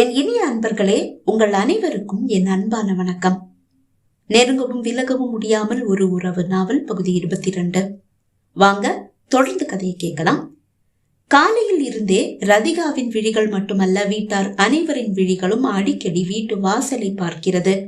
என் இனிய அன்பர்களே உங்கள் அனைவருக்கும் என் அன்பான வணக்கம். நெருங்கவும் விலகவும் முடியாமல் ஒரு உறவு நாவல் பகுதி இருபத்தி இரண்டு வாங்க தொடர்ந்து கதையை கேட்கலாம். காலையில் இருந்தே ரதிகாவின் விழிகள் மட்டுமல்ல வீட்டார் அனைவரின் விழிகளும் அடிக்கடி வீட்டு வாசலை பார்க்கிறது.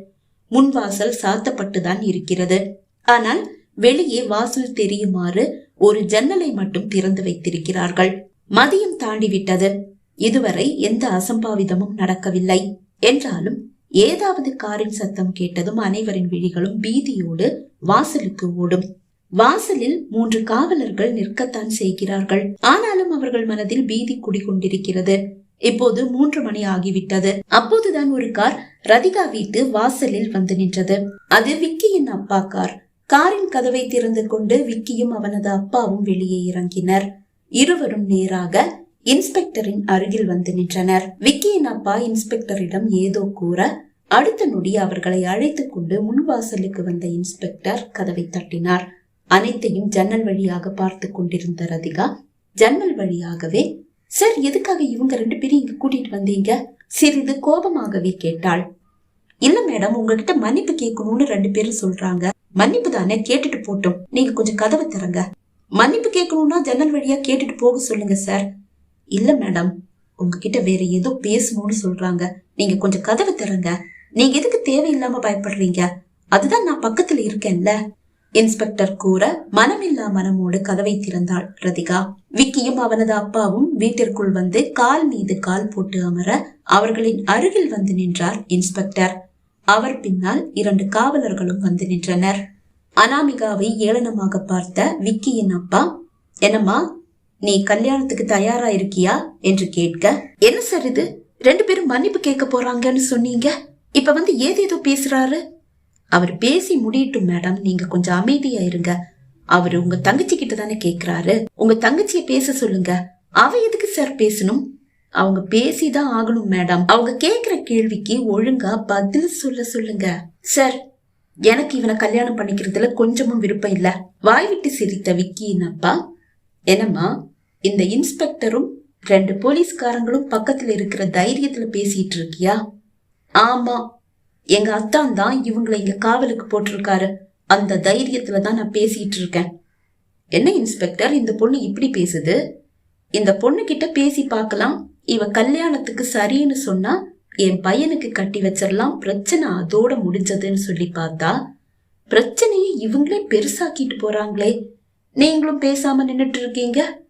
முன் வாசல் சாத்தப்பட்டுதான் இருக்கிறது. ஆனால் வெளியே வாசல் தெரியுமாறு ஒரு ஜன்னலை மட்டும் திறந்து வைத்திருக்கிறார்கள். மதியம் தாண்டிவிட்டது. இதுவரை எந்த அசம்பாவிதமும் நடக்கவில்லை. என்றாலும் ஏதாவது காரின் சத்தம் கேட்டதும் அனைவரின் விழிகளும் பீதியோடு வாசலுக்கு ஓடும். வாசலில் மூன்று காவலர்கள் நிற்கத்தான் செய்கிறார்கள். ஆனாலும் அவர்கள் மனதில் பீதி குடிகொண்டிருக்கிறது. இப்போது மூன்று மணி ஆகிவிட்டது. அப்போதுதான் ஒரு கார் ரதிகா வீட்டு வாசலில் வந்து நின்றது. அது விக்கியின் அப்பா கார். காரின் கதவை திறந்து கொண்டு விக்கியும் அவனது அப்பாவும் வெளியே இறங்கினர். இருவரும் நேராக இன்ஸ்பெக்டரின் அருகில் வந்து நின்றனர். விக்கியின் அப்பா இன்ஸ்பெக்டரிடம் ஏதோ கூற அடுத்த நொடி அவர்களை அழைத்துக் கொண்டு முன்வாசலுக்கு வந்த இன்ஸ்பெக்டர் கதவை தட்டினார். அனைத்தையும் ஜன்னல் வழியாக பார்த்து கொண்டிருந்த ரதிகா ஜன்னல் வழியாகவே? சார் எதுக்காக இவங்க ரெண்டு பேரும் இங்க கூட்டிட்டு வந்தீங்க? சிறிது கோபமாகவே கேட்டாள். இல்ல மேடம் உங்ககிட்ட மன்னிப்பு கேட்கணும்னு ரெண்டு பேரும் சொல்றாங்க. மன்னிப்பு தானே கேட்டுட்டு போட்டோம். நீங்க கொஞ்சம் கதவை தரங்க மன்னிப்பு கேட்கணும்னா ஜன்னல் வழியா கேட்டுட்டு போக சொல்லுங்க சார். இல்ல மேடம் உங்ககிட்ட வேற ஏதோ பேசணும்னு சொல்றாங்க. நீங்க கொஞ்சம் கதவை திறங்க. நீங்க எதுக்கு தேவையில்லாம பயப்படுறீங்க? அதுதான் நான் பக்கத்துல இருக்கேன்ல. இன்ஸ்பெக்டர் கூற மனமில்லா மனமோடு கதவை திறந்தாள் ரதிகா. விக்கியும் அவனது அப்பாவும் வீட்டிற்குள் வந்து கால் மீது கால் போட்டு அமர அவர்களின் அருகில் வந்து நின்றார் இன்ஸ்பெக்டர் அவர் பின்னால் இரண்டு காவலர்களும் வந்து நின்றனர். அனாமிகாவை ஏளனமாக பார்த்த விக்கியின் அப்பா என்னம்மா நீ கல்யாணத்துக்கு தயாரா இருக்கியா என்று கேட்க என்ன சார் இது? ரெண்டு பேரும் மன்னிப்பு கேட்க போறாங்கன்னு சொன்னீங்க? இப்ப வந்து ஏதேதோ பேசுறாரு? அவர் பேசி முடியட்டும் மேடம். நீங்க கொஞ்சம் அமைதியா இருங்க. அவரு உங்க தங்கச்சி கிட்ட தானே கேக்குறாரு. உங்க தங்கச்சிய பேச சொல்லுங்க. அவ எதுக்கு சார் பேசணும்? அவங்க பேசிதான் ஆகணும் மேடம். அவங்க கேக்குற கேள்விக்கு ஒழுங்கா பதில் சொல்ல சொல்லுங்க. சார் எனக்கு இவனை கல்யாணம் பண்ணிக்கிறதுல கொஞ்சமும் விருப்பம் இல்ல. வாய் விட்டு சிரித்த விக்கியின் அப்பா என்னம்மா இந்த இன்ஸ்பெக்டரும் ரெண்டு போலீஸ்காரங்களும் பக்கத்துல இருக்கிற தைரியத்துல பேசிட்டு இருக்கியா? ஆமா. எங்க அத்தான் தான் இவங்களை இங்க காவலுக்கு போட்டிருக்காரு. அந்த தைரியத்துல தான் நான் பேசிட்டு இருக்கேன். என்ன இன்ஸ்பெக்டர் இந்த பொண்ணு இப்படி பேசுது? இந்த பொண்ணு கிட்ட பேசி பார்க்கலாம். இவ கல்யாணத்துக்கு சரின்னு சொன்னா என் பையனுக்கு கட்டி வச்சிடலாம். பிரச்சனை அதோட முடிஞ்சதுன்னு சொல்லி பார்த்தா பிரச்சனையை இவங்களே பெருசாக்கிட்டு போறாங்களே. நீங்களும் பேசாம நின்றுட்டு இருக்கீங்க.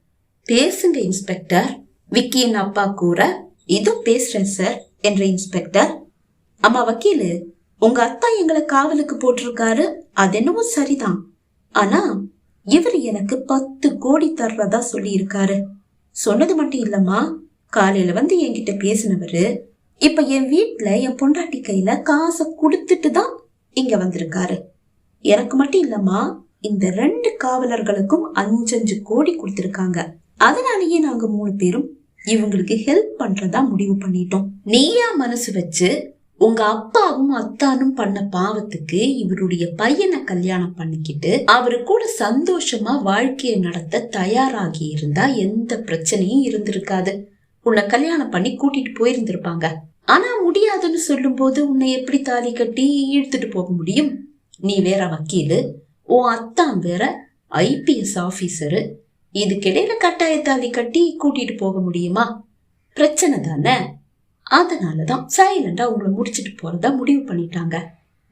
பேசுங்க இன்ஸ்பெக்டர். விக்கியின் அப்பா கூற இதோ பேசுறேன் சார் என்ற இன்ஸ்பெக்டர். அம்மா வக்கீலு உங்க அத்தா எங்களை காவலுக்கு போட்டிருக்காரு. அது என்னவோ சரிதான். ஆனா இவர் எனக்கு பத்து கோடி தர்றதா சொல்லி இருக்காரு சொன்னது மட்டும் இல்லம்மா காலையில வந்து என்கிட்ட பேசினவரு இப்ப என் வீட்டுல என் பொண்டாட்டி கையில காசை கொடுத்துட்டு தான் இங்க வந்திருக்காரு. எனக்கு மட்டும் இல்லம்மா இந்த ரெண்டு காவலர்களுக்கும் அஞ்சஞ்சு கோடி கொடுத்திருக்காங்க. அதனாலேயே நாங்க மூணு பேரும் இவங்களுக்கு ஹெல்ப் பண்றதா முடிவு பண்ணிட்டோம். நீயா மனசு வச்சு உங்க அப்பாவும் அத்தானும் பண்ண பாவத்துக்கு இவருடைய பையனை கல்யாணம் பண்ணிக்கிட்டு அவரு கூட சந்தோஷமா வாழ்க்கையை நடத்த தயாராகி இருந்தா எந்த பிரச்சனையும் இருந்திருக்காது. உன்னை கல்யாணம் பண்ணி கூட்டிட்டு போயிருந்திருப்பாங்க. ஆனா முடியாதுன்னு சொல்லும் போது உன்னை எப்படி தாலி கட்டி இழுத்துட்டு போக முடியும்? நீ வேற வக்கீலு உன் அத்தான் வேற ஐபிஎஸ் ஆபீசரு இதுக்கிடையில கட்டாய கட்டி கூட்டிட்டு போக முடியுமா? பிரச்சனை தானே. அதனாலதான் சைலண்டா உங்களை முடிச்சிட்டு போறதா முடிவு பண்ணிட்டாங்க.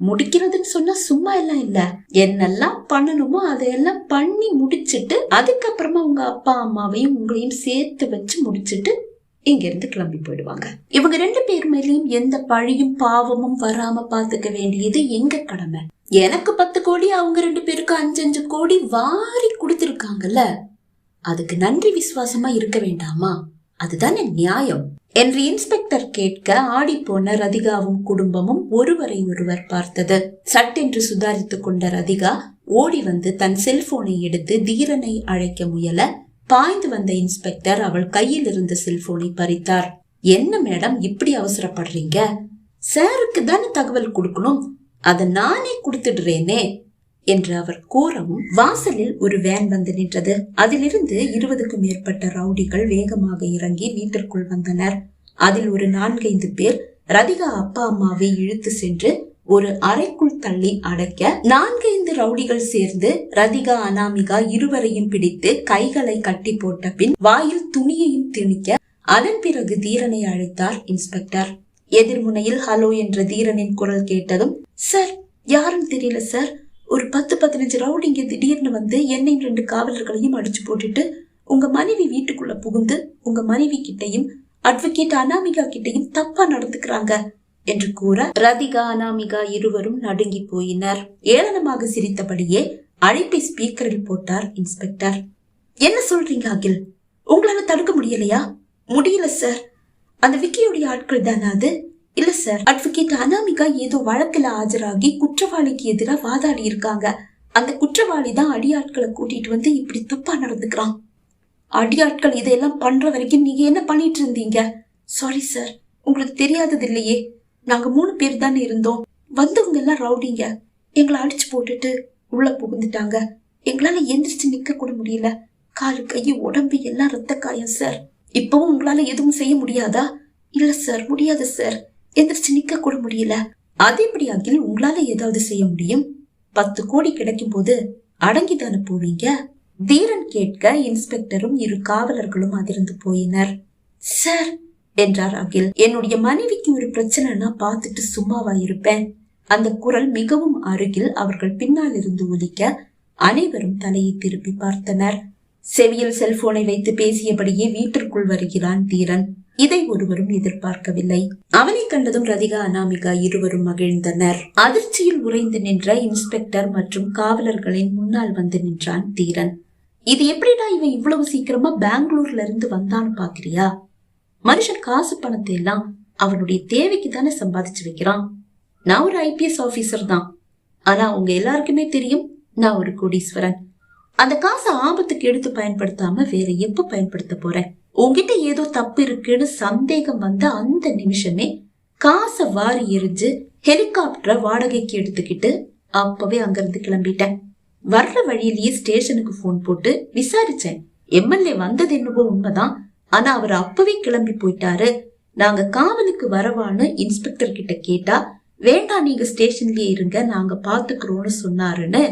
முடிக்கிறதுன்னு சொன்னா சும்மா எல்லாம் இல்ல. என்னெல்லாம் பண்ணணுமோ அதையெல்லாம் பண்ணி முடிச்சிட்டு அதுக்கப்புறமா உங்க அப்பா அம்மாவையும் உங்களையும் சேர்த்து வச்சு முடிச்சிட்டு இங்க இருந்து கிளம்பி போயிடுவாங்க. இவங்க ரெண்டு பேர் மேலேயும் எந்த பழியும் பாவமும் வராம பாத்துக்க வேண்டியது எங்க கடமை? எனக்கு பத்து கோடி அவங்க ரெண்டு பேருக்கு அஞ்சு அஞ்சு கோடி வாரி கொடுத்துருக்காங்கல்ல. அதுக்கு நன்றி விசுவாசமா இருக்க வேண்டாமா? அதுதானே நியாயம். என்று இன்ஸ்பெக்டர் கேட்க ஆடி போன ரதிகாவும் குடும்பமும் ஒருவரை ஒருவர் பார்த்தது. சட்டென்று சுதாரித்து கொண்ட ரதிகா ஓடி வந்து தன் செல்போனை எடுத்து தீரனை அழைக்க முயல பாய்ந்து வந்த இன்ஸ்பெக்டர் அவள் கையில் இருந்த செல்போனை பறித்தார். என்ன மேடம் இப்படி அவசரப்படுறீங்க? சாருக்கு தானே தகவல் கொடுக்கணும். அதை நானே கொடுத்துடுறேனே. என்று அவர் கூறவும் வாசலில் ஒரு வேன் வந்து நின்றது. அதிலிருந்து இருபதுக்கும் மேற்பட்ட ரவுடிகள் வேகமாக இறங்கி வீட்டிற்குள் வந்தனர். அதில் ஒரு நான்கைந்து பேர் ரதிகா அப்பா அம்மாவை இழுத்து சென்று ஒரு அறைக்குள் தள்ளி அடைக்க நான்கைந்து ரவுடிகள் சேர்ந்து ரதிகா அனாமிகா இருவரையும் பிடித்து கைகளை கட்டி போட்ட பின் வாயில் துணியையும் திணிக்க அதன் பிறகு தீரனை அழைத்தார் இன்ஸ்பெக்டர். எதிர்முனையில் ஹலோ என்ற தீரனின் குரல் கேட்டதும் சார் யாரும் தெரியல சார். ஒரு பத்து பதினஞ்சு ரவுடிங்க திடீர்னு வந்து என்னையும் ரெண்டு காவலர்களையும் அடிச்சு போட்டுட்டு உங்க மனைவி வீட்டுக்குள்ள புகுந்து உங்க மனைவி கிட்டையும் அட்வொகேட் அனாமிகா கிட்டையும் தப்பா நடந்துக்கிறாங்க என்று கூற ரதிகா அனாமிகா இருவரும் நடுங்கி போயினர். ஏளனமாக சிரித்தபடியே அழைப்பை ஸ்பீக்கரில் போட்டார் இன்ஸ்பெக்டர் என்ன சொல்றீங்க அகில்? உங்களால தடுக்க முடியலையா? முடியல சார் அந்த விக்கியுடைய ஆட்கள் தானே அது? இல்ல சார் அட்வொகேட் அனாமிகா ஏதோ வழக்குல ஆஜராகி குற்றவாளிக்கு எதிராக வாதாடி இருக்காங்க. அந்த குற்றவாளி தான் அடியாட்களை கூட்டிட்டு வந்து இப்படி தப்பா நடந்துக்கிறான். அடியாட்கள் இதையெல்லாம் பண்ற வரைக்கும் நீங்க என்ன பண்ணிட்டு இருந்தீங்க? சாரி சார் உங்களுக்கு தெரியாதது இல்லையே. நாங்க மூணு பேர் தானே இருந்தோம். வந்தவங்க எல்லாம் ரவுடிங்க. எங்களை அடிச்சு போட்டுட்டு உள்ள புகுந்துட்டாங்க. எங்களால எந்திரிச்சு நிக்க கூட முடியல. காலு கை உடம்பு எல்லாம் ரத்த காயம் சார் இப்பவும் உங்களால எதுவும் செய்ய முடியாதா? இல்ல சார் முடியாது சார் எந்திரிச்சு நிக்க கூட முடியல. அது எப்படி அகில் உங்களால ஏதாவது செய்ய முடியும். பத்து கோடி கிடைக்கும் போது அடங்கிதானே போவீங்க? தீரன் கேட்க இன்ஸ்பெக்டரும் இரு காவலர்களும் அதிர்ந்து போயினர். சார் என்றார் அகில் என்னுடைய மனைவிக்கு ஒரு பிரச்சனைனா பார்த்துட்டு சும்மாவா இருப்பேன். அந்த குரல் மிகவும் அருகில் அவர்கள் பின்னால் இருந்து ஒலிக்க அனைவரும் தலையை திருப்பி பார்த்தனர். செவியில் செல்போனை வைத்து பேசியபடியே வீட்டிற்குள் வருகிறான் தீரன் இதை ஒருவரும் எதிர்பார்க்கவில்லை. அவனை கண்டதும் ரதிகா அனாமிகா இருவரும் மகிழ்ந்தனர். அதிர்ச்சியில் உறைந்து நின்ற இன்ஸ்பெக்டர் மற்றும் காவலர்களின் முன்னால் வந்து நின்றான் தீரன். இது எப்படிடா இவன் இவ்வளவு சீக்கிரமா பெங்களூர்ல இருந்து வந்தான்னு பாக்குறியா? மனுஷன் காசு பணத்தை எல்லாம் அவனுடைய தேவைக்கு தானே சம்பாதிச்சு வைக்கிறான். நான் ஒரு ஐபிஎஸ் ஆபீசர் தான். ஆனா உங்க எல்லாருக்குமே தெரியும் நான் ஒரு கோடீஸ்வரன். அந்த காசை ஆபத்துக்கு எடுத்து பயன்படுத்தாம வேற எப்ப பயன்படுத்த போறேன்? உங்ககிட்ட ஏதோ தப்பு இருக்குன்னு சந்தேகம் வந்த அந்த நிமிஷமே காசை வாரி எரிஞ்சு ஹெலிகாப்டரை வாடகைக்கு எடுத்துக்கிட்டு அப்பவே அங்கிருந்து கிளம்பிட்டேன். வர்ற வழியிலேயே ஸ்டேஷனுக்கு போன் போட்டு விசாரிச்சேன். எம்எல்ஏ வந்தது என்னவோ உண்மைதான். ஆனா அவர் அப்பவே கிளம்பி போயிட்டாரு. நாங்க காவலுக்கு வரவான்னு இன்ஸ்பெக்டர் கிட்ட கேட்டா வேண்டாம் நீங்க ஸ்டேஷன்லயே இருங்க நாங்க பாத்துக்கிறோம்னு சொன்னாருன்னு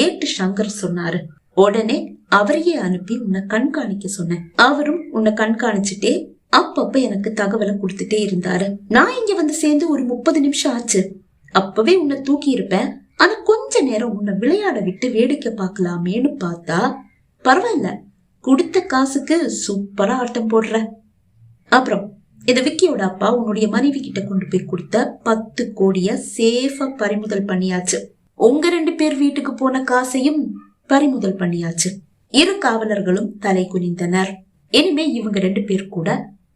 ஏட்டு சங்கர் சொன்னாரு. உடனே அவரையே அனுப்பி உன்னை கண்காணிக்க சொன்னேன். அவரும் உன்னை கண்காணிச்சுட்டே அப்பப்ப எனக்கு தகவலை கொடுத்துட்டே இருந்தாரு. நான் இங்க வந்து சேர்ந்து ஒரு முப்பது நிமிஷம் ஆச்சு. அப்பவே உன்னை தூக்கி இருப்பேன் ஆனா கொஞ்ச நேரம் உன்னை விளையாட விட்டு வேடிக்கை பார்க்கலாமேன்னு பார்த்தா பரவாயில்ல. கொடுத்த காசுக்கு சூப்பரா ஆட்டம் போடுற. அப்புறம் இத விக்கியோட அப்பா உன்னுடைய மனைவி கிட்ட கொண்டு போய் கொடுத்த பத்து கோடிய சேஃபா பறிமுதல் பண்ணியாச்சு. உங்க ரெண்டு பேர் வீட்டுக்கு போன காசையும் பறிமுதல் பண்ணியாச்சு. இரு காவலர்களும் தலை குனிந்தனர். இனிமே இவங்க ரெண்டு பேர் கூட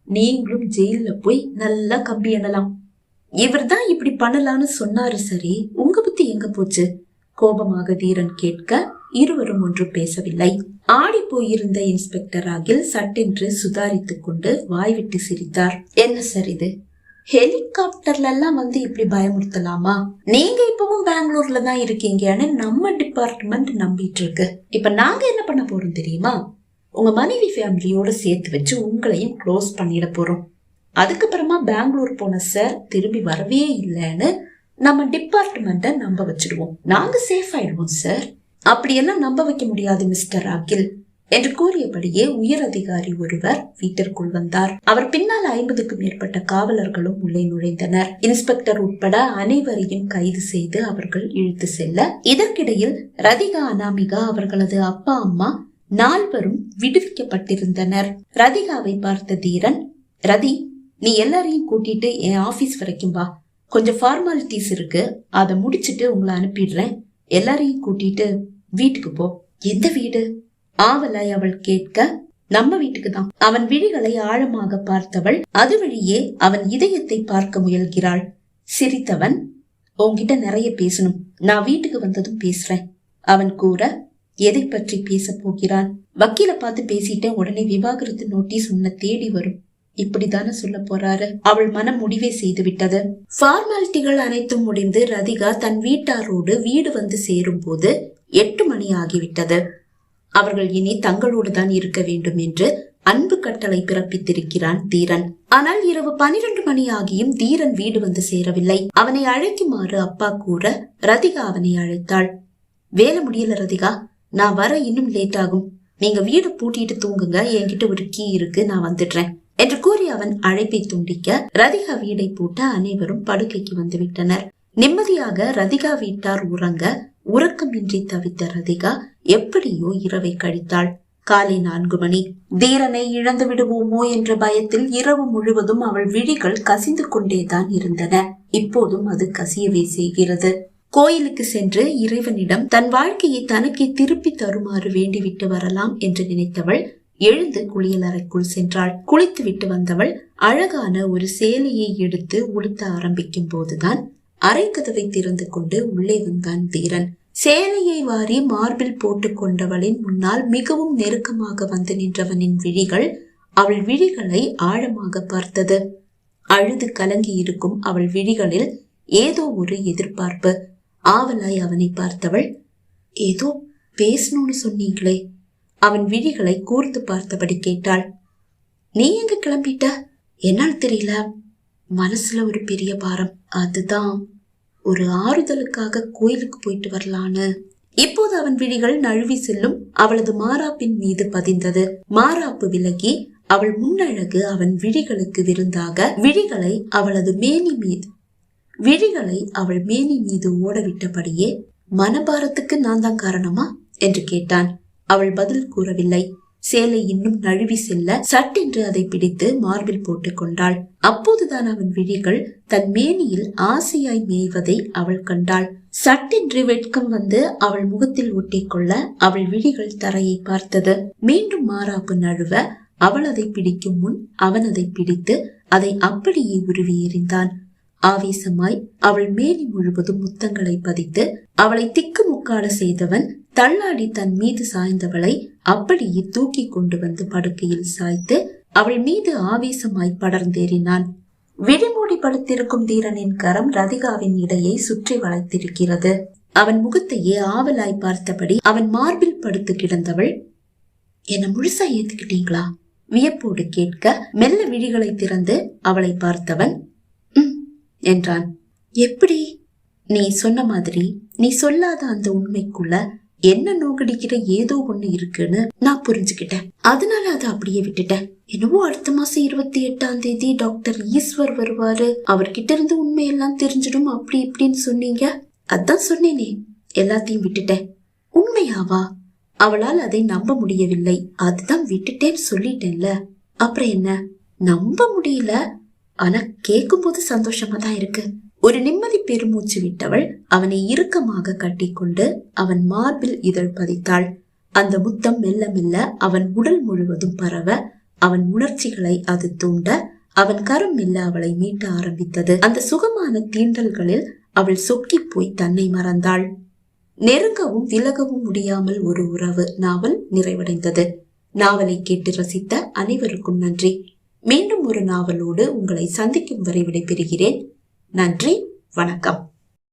நீங்களும் ஜெயில போய் நல்லா கம்பி எண்ணலாம் இவர் தான் இப்படி பண்ணலான்னு சொன்னாரு சரி உங்க புத்தி எங்க போச்சு? கோபமாக தீரன் கேட்க இருவரும் ஒன்றும் பேசவில்லை. ஆடி போயிருந்த இன்ஸ்பெக்டர் அகில் சட்டென்று சுதாரித்துக் கொண்டு வாய்விட்டு சிரித்தார். என்ன சரி இது? ஹெலிகாப்டர்ல எல்லாம் வந்து இப்படி பயமுறுத்தலாமா? நீங்க இப்பவும் பெங்களூர்ல தான் இருக்கீங்கன்னு நம்ம டிபார்ட்மெண்ட் நம்பிட்டு இருக்கு இப்ப நாங்க என்ன பண்ண போறோம் தெரியுமா? உங்க மனைவி ஃபேமிலியோட சேர்த்து வச்சு உங்களையும் க்ளோஸ் பண்ணிட போறோம். அதுக்கப்புறமா பெங்களூர் போன சார் திரும்பி வரவே இல்லைன்னு நம்ம டிபார்ட்மெண்ட்டை நம்ப வச்சிடுவோம். நாங்க சேஃப் ஆயிடுவோம் சார் அப்படியெல்லாம் நம்ப வைக்க முடியாது மிஸ்டர் அகில். என்று கூறியபடியே உயர் அதிகாரி ஒருவர் வீட்டிற்குள் வந்தார். அவர் பின்னால் ஐம்பதுக்கும் மேற்பட்ட காவலர்களும் உள்ளே நுழைந்தனர். இன்ஸ்பெக்டர் உட்பட அனைவரையும் கைது செய்து அவர்கள் இழுத்து செல்ல இதற்கிடையில் ரதிகா அனாமிகா அவர்களது அப்பா அம்மா நால்வரும் விடுவிக்கப்பட்டிருந்தனர். ரதிகாவை பார்த்த தீரன் ரதி நீ எல்லாரையும் கூட்டிட்டு என் ஆபீஸ் வரைக்கும் வா. கொஞ்சம் ஃபார்மாலிட்டிஸ் இருக்கு. அதை முடிச்சிட்டு உங்களை அனுப்பிடுறேன். எல்லாரையும் கூட்டிட்டு வீட்டுக்கு போ. எந்த வீடு? ஆவலாய் அவள் கேட்க நம்ம வீட்டுக்கு தான் அவன் விழிகளை ஆழமாக பார்த்தவள் அது வழியே அவன் இதயத்தை பார்க்க முயல்கிறாள். சிரித்தவன் உன்கிட்ட நிறைய பேசணும். நான் வீட்டுக்கு வந்ததும் பேசுறேன். அவன் கூற எதை பற்றி பேச போகிறான் வக்கீல பார்த்து பேசிட்டேன் உடனே விவாகரத்து நோட்டீஸ் உன்னை தேடி வரும். இப்படித்தானே சொல்ல போறாரு. அவள் மனம் முடிவே செய்து விட்டது ஃபார்மாலிட்டிகள் அனைத்தும் முடிந்து ரதிகா தன் வீட்டாரோடு வீடு வந்து சேரும் போது எட்டு மணி ஆகிவிட்டது. அவர்கள் இனி தங்களோடு தான் இருக்க வேண்டும் என்று அன்பு கட்டளை பிறப்பித்திருக்கிறான் தீரன். ஆனால் இரவு பனிரெண்டு மணி ஆகியும் தீரன் வீடு வந்து சேரவில்லை. அவனை அழைக்குமாறு அப்பா கூற ரதிகா அவனை அழைத்தாள். வேலை முடியல ரதிகா நான் வர இன்னும் லேட் ஆகும். நீங்க வீடு பூட்டிட்டு தூங்குங்க என்கிட்ட ஒரு கீ இருக்கு நான் வந்துடுறேன் என்று கூறி அவன் அழைப்பை துண்டிக்க ரதிகா வீடை பூட்ட அனைவரும் படுக்கைக்கு வந்து விட்டனர். நிம்மதியாக ரதிகா வீட்டார் உறங்க உறக்கமின்றி தவித்த ரதிகா எப்படியோ இரவை கழித்தாள். காலை நான்கு மணி. தீரனை இழந்து விடுவோமோ என்ற பயத்தில் இரவு முழுவதும் அவள் விழிகள் கசிந்து கொண்டேதான் இருந்தன. இப்போதும் அது கசியவே செய்கிறது. கோயிலுக்கு சென்று இறைவனிடம் தன் வாழ்க்கையை தனக்கே திருப்பி தருமாறு வேண்டிவிட்டு வரலாம் என்று நினைத்தவள் எழுந்து குளியலறைக்குள் சென்றாள். குளித்து விட்டு வந்தவள் அழகான ஒரு சேலையை எடுத்து உடுத்த ஆரம்பிக்கும் போதுதான் அரை கதவை திறந்து கொண்டு உள்ளே வந்தான் தீரன் சேலையை வாரி மார்பில் போட்டுக் கொண்டவளின் முன்னால் மிகவும் நெருக்கமாக வந்து நின்றவனின் விழிகள் அவள் விழிகளை ஆழமாக பார்த்தது. அழுது கலங்கி இருக்கும் அவள் விழிகளில் ஏதோ ஒரு எதிர்பார்ப்பு. ஆவலாய் அவனை பார்த்தவள் ஏதோ பேசணும்னு சொன்னீங்களே. அவன் விழிகளை கூர்ந்து பார்த்தபடி கேட்டாள் நீ எங்க கிளம்பிட்ட? என்னால் தெரியல. மனசுல ஒரு பெரிய பாரம். அதுதான் ஒரு ஆறுதலுக்காக கோயிலுக்கு போயிட்டு வரலான்னு. இப்போது அவன் விழிகள் நழுவி செல்லும். அவளது மாறாப்பின் மீது பதிந்தது. மாறாப்பு விலகி அவள் முன்னழகு அவன் விழிகளுக்கு விருந்தாக விழிகளை அவளது மேனி மீது. விழிகளை அவள் மேனி மீது ஓடவிட்டபடியே மனபாரத்துக்கு நான் தான் காரணமா? என்று கேட்டான். அவள் பதில் கூறவில்லை. சேலை இன்னும் நழுவி செல்ல சட்டென்று அதை பிடித்து மார்பில் போட்டுக் கொண்டாள். அப்போதுதான் அவன் விழிகள் தன் மேனியில் ஆசையாய் மேய்வதை அவள் கண்டாள். சட்டென்று வெட்கம் வந்து அவள் முகத்தில் ஒட்டிக்கொள்ள அவள் விழிகள் தரையை பார்த்தது. மீண்டும் மாறாப்பு நழுவ அவள் அதை பிடிக்கும் முன் அவன் அதை பிடித்து அதை அப்படியே உருவி எறிந்தான். ஆவேசமாய் அவள் மேனி முழுவதும் முத்தங்களை பதித்து அவளை திக்கு முக்காட செய்தவன் தள்ளாடி தன் மீது சாய்ந்தவளை அப்படியே தூக்கி கொண்டு வந்து படுக்கையில் சாய்த்து அவள் மீது ஆவேசமாய் படர்ந்தேறினான். விழிமூடி படுத்திருக்கும் தீரனின் கரம் ரதிகாவின் இடையை சுற்றி வளைத்திருக்கிறது. அவன் முகத்தையே ஆவலாய் பார்த்தபடி அவன் மார்பில் படுத்து கிடந்தவள் என்ன முழுசா ஏத்துக்கிட்டீங்களா? வியப்போடு கேட்க மெல்ல விழிகளை திறந்து அவளை பார்த்தவன் என்றான். எப்படி? நீ சொன்ன மாதிரி நீ சொல்லாத அந்த உண்மைக்குள்ள என்ன நோக்கடிக்கிற ஏதோ ஒண்ணு இருக்குன்னு நான் புரிஞ்சுக்கிட்டேன். அதனால அதை அப்படியே விட்டுட்டேன். என்னவோ அடுத்த மாசம் இருபத்தி எட்டாம் தேதி டாக்டர் ஈஸ்வர் வருவாரு. அவர்கிட்ட இருந்து உண்மையெல்லாம் தெரிஞ்சிடும் அப்படி இப்படின்னு சொன்னீங்க. அதான் சொன்னேனே. எல்லாத்தையும் விட்டுட்டேன். உண்மையாவா? அவளால் அதை நம்ப முடியவில்லை. அதுதான் விட்டுட்டேன்னு சொல்லிட்டேன்ல. அப்புறம் என்ன? நம்ப முடியல. ஆனா கேட்கும் போது சந்தோஷமா தான் இருக்கு. ஒரு நிம்மதி பெருமூச்சு விட்டவள் அவனை இறுக்கமாக கட்டிக்கொண்டு அவன் மார்பில் இதழ் பதித்தாள். அந்த முத்தம் மெல்ல மெல்ல அவன் உடல் முழுவதும் பரவ அவன் உணர்ச்சிகளை அது தூண்ட அவன் கரம் மெல்ல அவளை மீட்ட ஆரம்பித்தது. அந்த சுகமான தீண்டல்களில் அவள் சொக்கி போய் தன்னை மறந்தாள். நெருங்கவும் விலகவும் முடியாமல் ஒரு உறவு நாவல் நிறைவடைந்தது. நாவலை கேட்டு ரசித்த அனைவருக்கும் நன்றி. மீண்டும் ஒரு நாவலோடு உங்களை சந்திக்கும் வரை விடைபெறுகிறேன். நன்றி வணக்கம்.